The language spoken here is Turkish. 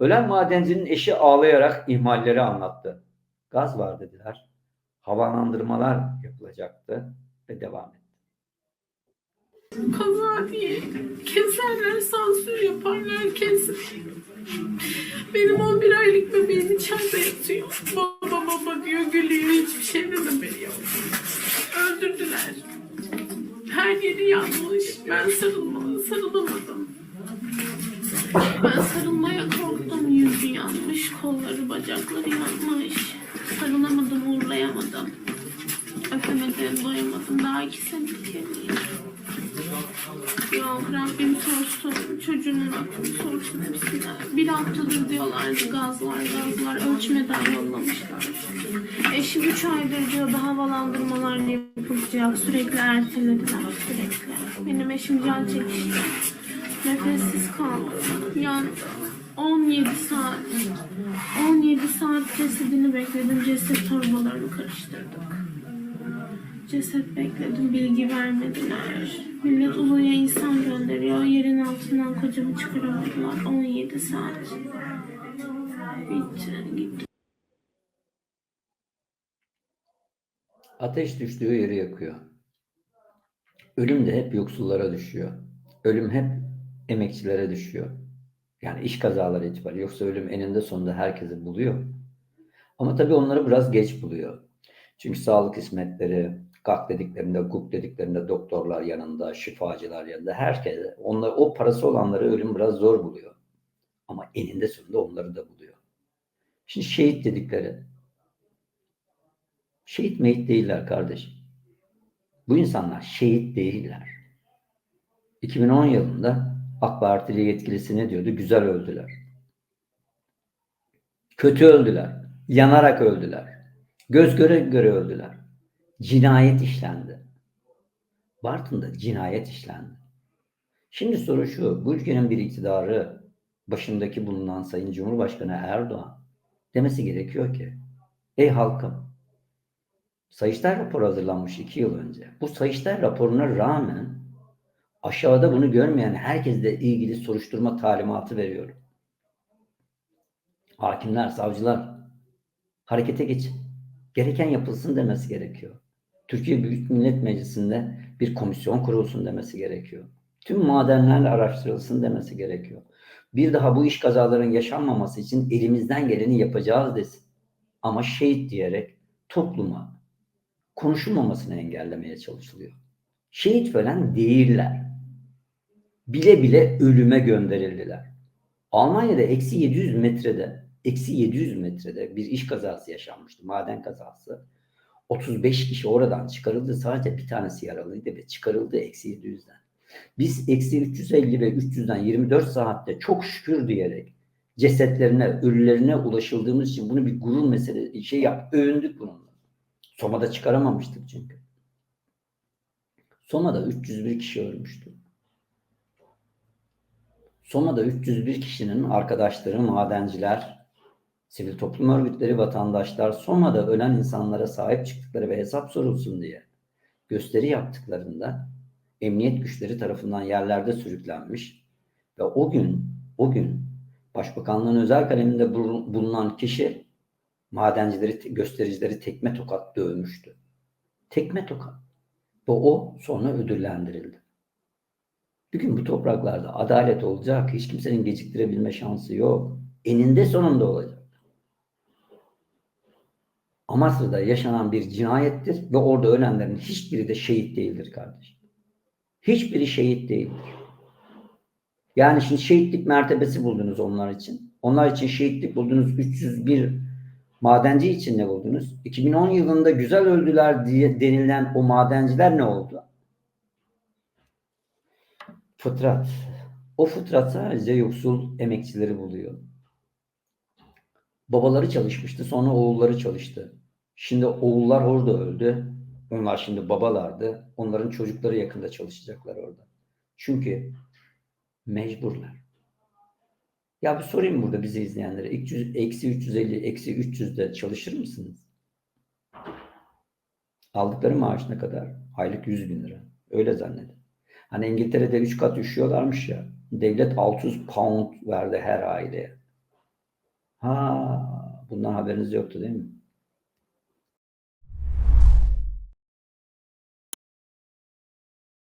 Ölen madencinin eşi ağlayarak ihmalleri anlattı. Gaz var dediler. Havalandırmalar yapılacaktı ve devam etti. Kaza diye keserler, sansür yaparlar, kesin. Benim 11 aylık bebeğim içeride yatıyor. Baba baba diyor, gülüyor, hiçbir şeyden haberi yok. Öldürdüler. Her yeri yanmış. Ben sarılma, sarılamadım. Ben sarılmaya korktum. Yüzü yanmış, kolları, bacakları yanmış. Sarılamadım, uğurlayamadım. Öpemedim, doyamadım. Daha iki senelik Yok Rabbim sorsun. Çocuğumun aklını sorsun hepsine. Bir haftadır diyorlardı gaz var gaz var. Ölçmeden yollamışlar. Eşim üç aydır diyordu havalandırmalar yapılacak. Sürekli ertelediler sürekli. Benim eşim can çekişti. Nefessiz kaldı. Yani 17 saat 17 saat cesedini bekledim. Ceset torbalarını karıştırdık. Ceset bekledim, bilgi vermediler. Millet uzaya insan gönderiyor. Yerin altından kocamı çıkaramadılar. 17 saat. Bitti, gitti. Ateş düştüğü yeri yakıyor. Ölüm de hep yoksullara düşüyor. Ölüm hep emekçilere düşüyor. Yani iş kazaları itibariyle. Yoksa ölüm eninde sonunda herkesi buluyor. Ama tabii onları biraz geç buluyor. Çünkü sağlık hizmetleri, kalk dediklerinde, guk dediklerinde doktorlar yanında, şifacılar yanında, herkes, onlar, o parası olanları ölüm biraz zor buluyor. Ama eninde sonunda onları da buluyor. Şimdi şehit dedikleri, şehit meyit değiller kardeşim. Bu insanlar şehit değiller. 2010 yılında AK Partili yetkilisi ne diyordu? Güzel öldüler. Kötü öldüler. Yanarak öldüler. Göz göre göre öldüler. Cinayet işlendi. Bartın'da cinayet işlendi. Şimdi soru şu. Bu ülkenin bir iktidarı başındaki bulunan Sayın Cumhurbaşkanı Erdoğan demesi gerekiyor ki ey halkım Sayıştay raporu hazırlanmış iki yıl önce. Bu Sayıştay raporuna rağmen aşağıda bunu görmeyen herkesle ilgili soruşturma talimatı veriyorum. Hakimler, savcılar harekete geçin. Gereken yapılsın demesi gerekiyor. Türkiye Büyük Millet Meclisi'nde bir komisyon kurulsun demesi gerekiyor. Tüm madenler araştırılsın demesi gerekiyor. Bir daha bu iş kazaların yaşanmaması için elimizden geleni yapacağız desin. Ama şehit diyerek topluma konuşulmamasını engellemeye çalışılıyor. Şehit falan değiller. Bile bile ölüme gönderildiler. Almanya'da eksi 700 metrede eksi 700 metrede bir iş kazası yaşanmıştı. Maden kazası. 35 kişi oradan çıkarıldı. Sadece bir tanesi yaralıydı ve çıkarıldı eksi 700'den. Biz eksi 350 ve 300'den 24 saatte çok şükür diyerek cesetlerine, ölülerine ulaşıldığımız için bunu bir gurur meselesi şey yap, övündük bununla. Soma'da çıkaramamıştık çünkü. Soma'da 301 kişi ölmüştü. Soma'da 301 kişinin arkadaşları, madenciler, sivil toplum örgütleri, vatandaşlar Soma'da ölen insanlara sahip çıktıkları ve hesap sorulsun diye gösteri yaptıklarında emniyet güçleri tarafından yerlerde sürüklenmiş ve o gün o gün Başbakanlığın özel kaleminde bulunan kişi madencileri, göstericileri tekme tokat dövmüştü. Tekme tokat. Ve o sonra ödüllendirildi. Bugün bu topraklarda adalet olacak. Hiç kimsenin geciktirebilme şansı yok. Eninde sonunda olacak. Amasra'da yaşanan bir cinayettir ve orada ölenlerin hiçbiri de şehit değildir kardeşim. Hiçbiri şehit değildir. Yani şimdi şehitlik mertebesi buldunuz onlar için. Onlar için şehitlik buldunuz 301 madenci için ne buldunuz? 2010 yılında güzel öldüler diye denilen o madenciler ne oldu? Fıtrat. O fıtrat sadece yoksul emekçileri buluyor. Babaları çalışmıştı, sonra oğulları çalıştı. Şimdi oğullar orada öldü. Onlar şimdi babalardı. Onların çocukları yakında çalışacaklar orada. Çünkü mecburlar. Ya bir sorayım burada bizi izleyenlere. Eksi 350, eksi 300'de çalışır mısınız? Aldıkları maaş ne kadar? Aylık 100 bin lira. Öyle zannedin. Hani İngiltere'de 3 kat üşüyorlarmış ya. Devlet 600 pound verdi her aileye. Ha, bundan haberiniz yoktu değil mi?